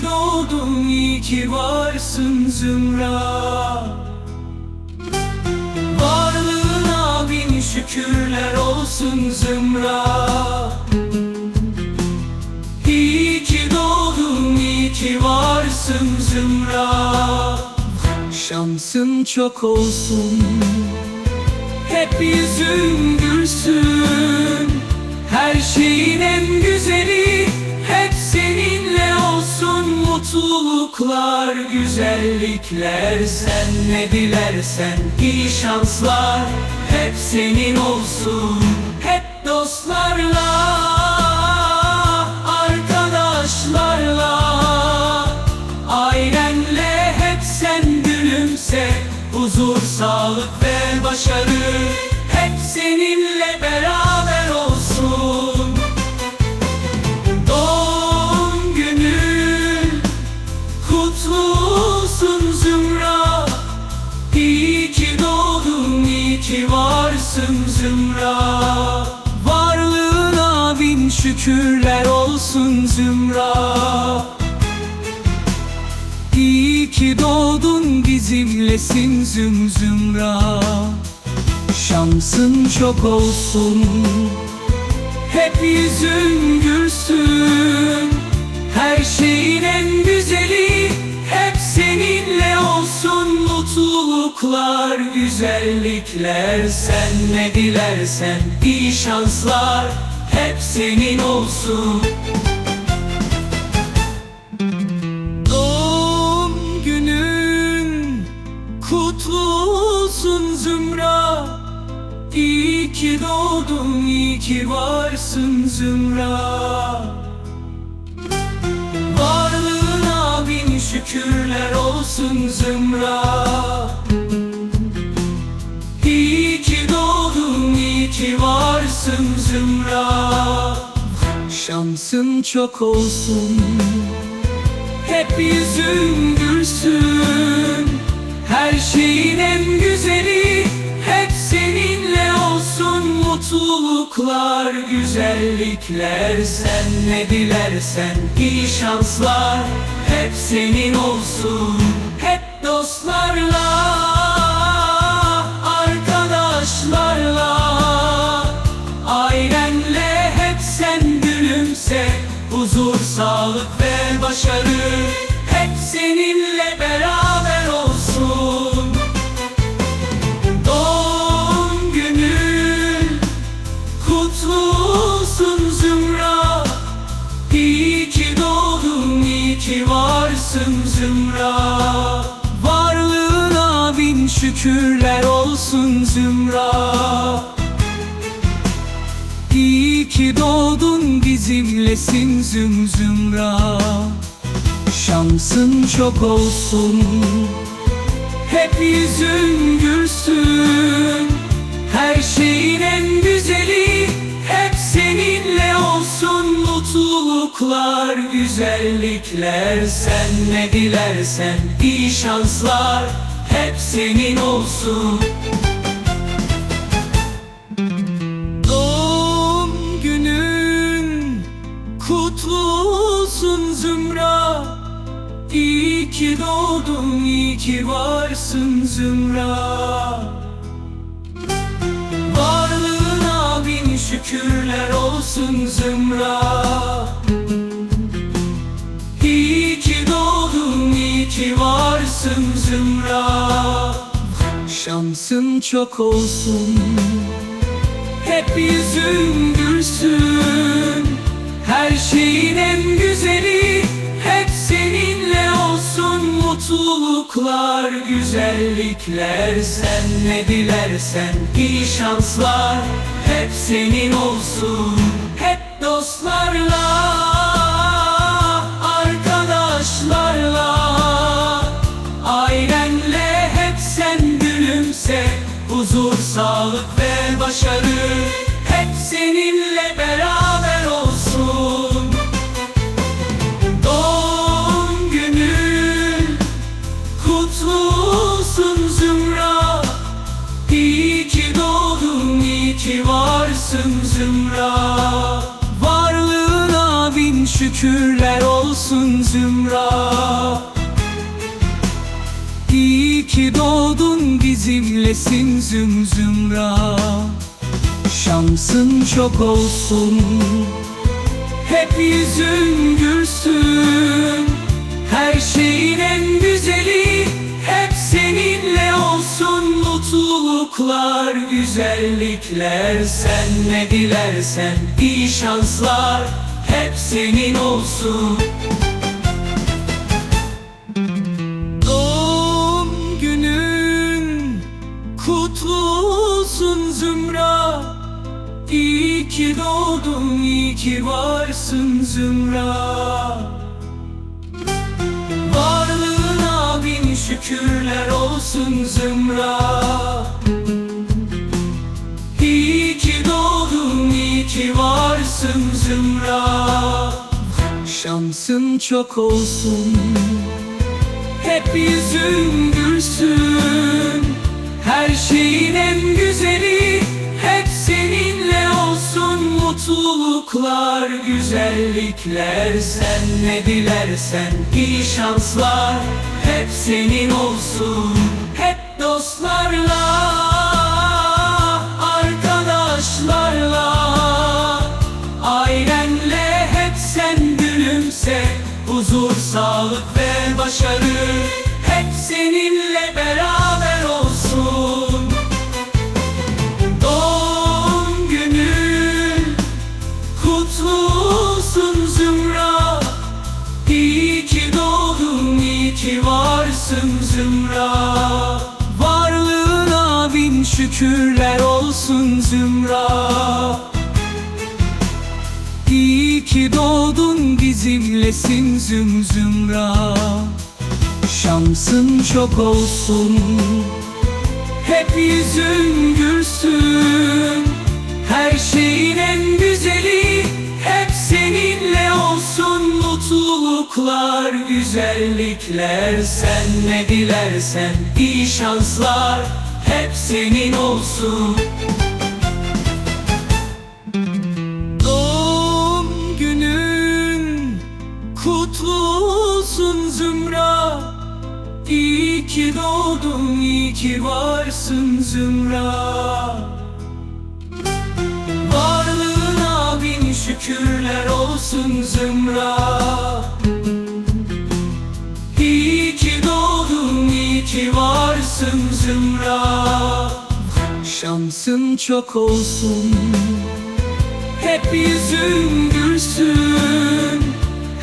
ki doğdun, iyi ki varsın Zümra. Varlığına bin şükürler olsun Zümra. İyi ki doğdun, iyi ki varsın Zümra. Şansın çok olsun Hep yüzün gülsün. Her şeyin en güzeli Mutluluklar, güzellikler Sen ne dilersen iyi şanslar Hep senin olsun. Hep dostlarla Arkadaşlarla Ailenle hep sen gülümse Huzur, sağlık şükürler olsun Zümra. İyi ki doğdun bizimlesin züm zümra. Şansın çok olsun. Hep yüzün gülsün. Her şeyin en güzeli Hep seninle olsun. Mutluluklar, güzellikler Sen ne dilersen iyi şanslar Hep senin olsun. Doğum günün kutlu olsun Zümra. İyi ki doğdun, iyi ki varsın Zümra. Varlığına bin şükürler olsun Zümra ki varsın Zümra. Şansın çok olsun. Hep yüzün gülsün. Her şeyin en güzeli Hep seninle olsun. Mutluluklar, güzellikler Sen ne dilersen. İyi şanslar Hep senin olsun. Hep dostlarla sen gülümse Huzur, sağlık ve başarı Hep seninle beraber olsun. Doğum günün kutlu olsun Zümra. İyi ki doğdun, iyi ki varsın Zümra. Varlığına bin şükürler olsun Zümra ki doğdun bizimlesin züm zümra. Şansın çok olsun Hep yüzün gülsün. Her şeyin en güzeli Hep seninle olsun. Mutluluklar, güzellikler Sen ne dilersen iyi şanslar Hep senin olsun Zümra İyi ki doğdun, iyi ki varsın Zümra. Varlığına bin şükürler olsun Zümra. İyi ki doğdun, iyi ki varsın Zümra. Şansın çok olsun hep yüzün gülsün Her şeyin en güzeli Hep seninle olsun. Mutluluklar, güzellikler Sen ne dilersen. İyi şanslar Hep senin olsun. Hep dostlarla Zümra. Varlığına bin şükürler olsun Zümra. İyi ki doğdun bizimlesin züm zümra. Şansın çok olsun. Hep yüzün gülsün. Her şeyin en güzeli Hep olsun Mutluluklar, güzellikler Sen ne dilersen iyi şanslar Hep senin olsun. Doğum günün kutlu olsun Zümra. İyi ki doğdun, iyi ki varsın Zümra. Şükürler olsun Zümra ki varsın Zümra. Şansın çok olsun. Hep yüzün gülsün. Her şeyin en güzeli Hep seninle olsun. Mutluluklar, güzellikler Sen ne dilersen. İyi şanslar Hep senin olsun. Hep dostlarla bizimlesin züm zümra. Şansın çok olsun. Hep yüzün gülsün. Her şeyin en güzeli Hep seninle olsun. Mutluluklar, güzellikler Sen ne dilersen iyi şanslar Hep senin olsun ki doğdun, iyi ki varsın Zümra. Varlığına bin şükürler olsun Zümra. İyi ki doğdun, iyi ki varsın Zümra. Şansın çok olsun. Hep yüzün gülsün.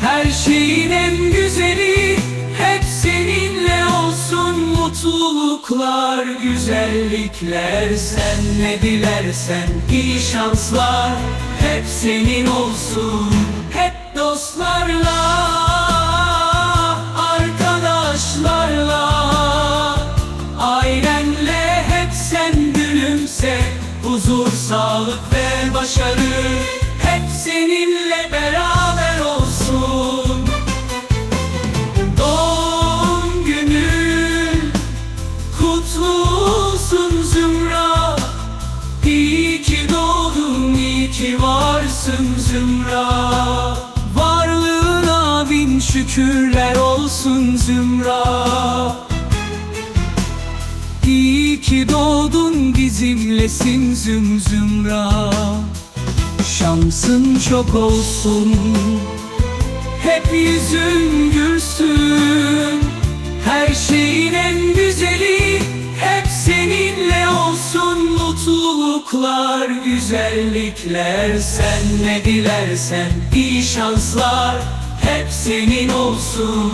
Her şeyin en güzeli Mutluluklar, güzellikler Sen ne dilersen iyi şanslar Hep senin olsun Hep dostlarla Arkadaşlarla. Ailenle hep sen gülümse Huzur, sağlık ve başarı Hep seninle beraber şükürler olsun Zümra. İyi ki doğdun bizimlesin züm zümra. Şansın çok olsun. Hep yüzün gülsün. Her şeyin en güzeli Hep seninle olsun. Mutluluklar, güzellikler Sen ne dilersen iyi şanslar Hep senin olsun.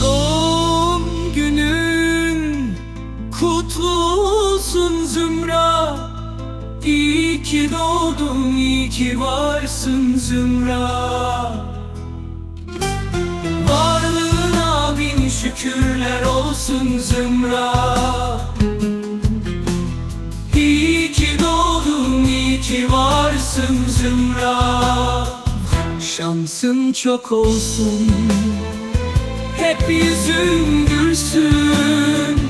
Doğum günün kutlu olsun Zümra. İyi ki doğdun, iyi ki varsın Zümra. Şükürler olsun Zümra. İyi ki doğdun, iyi ki varsın Zümra. Şansın çok olsun. Hep yüzün gülsün.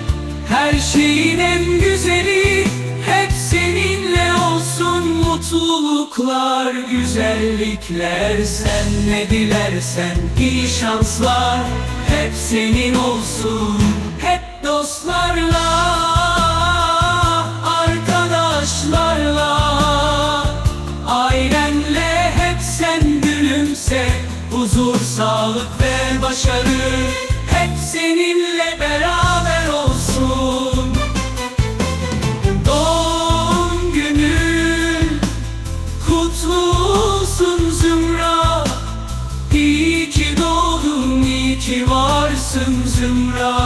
Her şeyin en güzeli Hep seninle olsun. Mutluluklar, güzellikler Sen ne dilersen iyi şanslar Hep senin olsun. Hep dostlarla sağlık ve başarı Hep seninle beraber olsun. Doğum günün kutlu olsun Zümra. İyi ki doğdun, iyi ki varsın Zümra.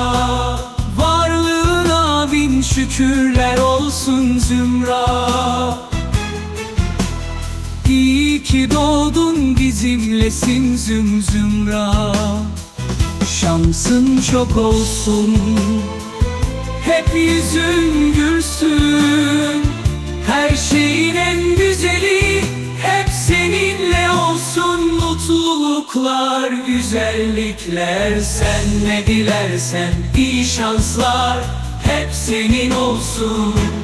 Varlığına bin şükürler olsun Zümra. İyi ki doğdun bizimlesin Züm Zümra Şansın çok olsun. Hep yüzün gülsün. Her şeyin en güzeli Hep seninle olsun. Mutluluklar, güzellikler Sen ne dilersen iyi şanslar Hep senin olsun